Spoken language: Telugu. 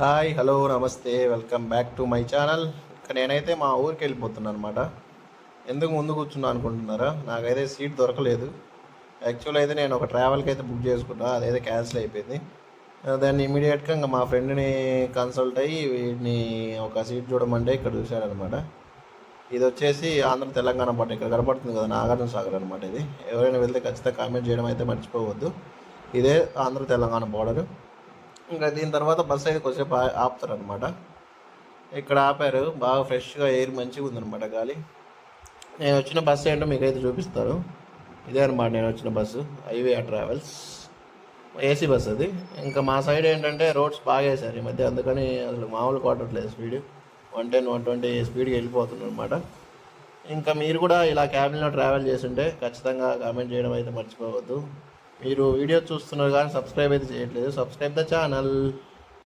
హాయ్ హలో నమస్తే welcome back to my channel. ఇక నేనైతే మా ఊరికి వెళ్ళిపోతున్నాను అనమాట ఎందుకు ముందు కూర్చున్నా అనుకుంటున్నారా? నాకైతే సీట్ దొరకలేదు. యాక్చువల్ అయితే నేను ఒక ట్రావెల్కి అయితే బుక్ చేసుకున్నా అదైతే క్యాన్సిల్ అయిపోయింది. దాన్ని ఇమీడియట్గా ఇంకా మా ఫ్రెండ్ని కన్సల్ట్ అయ్యి వీడిని ఒక సీట్ చూడమంటే ఇక్కడ చూశాడనమాట ఇది వచ్చేసి ఆంధ్ర తెలంగాణ పట్టు ఇక్కడ కనపడుతుంది కదా నాగార్జున సాగర్ అనమాట ఇది. ఎవరైనా వెళ్తే ఖచ్చితంగా కామెంట్ చేయడం అయితే మర్చిపోవద్దు. ఇదే ఆంధ్ర తెలంగాణ బోర్డరు. ఇంకా దీని తర్వాత బస్సు అయితే కొద్దిసేపు ఆపుతారు ఆపుతారనమాట ఇక్కడ ఆపారు. బాగా ఫ్రెష్గా ఎయిర్ మంచిగా ఉందన్నమాట గాలి. నేను వచ్చిన బస్సు ఏంటో మీకైతే చూపిస్తారు. ఇదే అనమాట నేను వచ్చిన bus highway travels. AC bus అది. ఇంకా మా సైడ్ ఏంటంటే రోడ్స్ బాగా వేసారు ఈ మధ్య. అందుకని అసలు మామూలు కొట్టట్లేదు speed one ten one twenty స్పీడ్కి వెళ్ళిపోతుంది అనమాట ఇంకా మీరు కూడా ఇలా క్యాబ్లో ట్రావెల్ చేస్తుంటే ఖచ్చితంగా కామెంట్ చేయడం అయితే మర్చిపోవద్దు. మీరు వీడియో చూస్తున్నారు కానీ సబ్స్క్రైబ్ అయితే చేయట్లేదు. Subscribe the channel.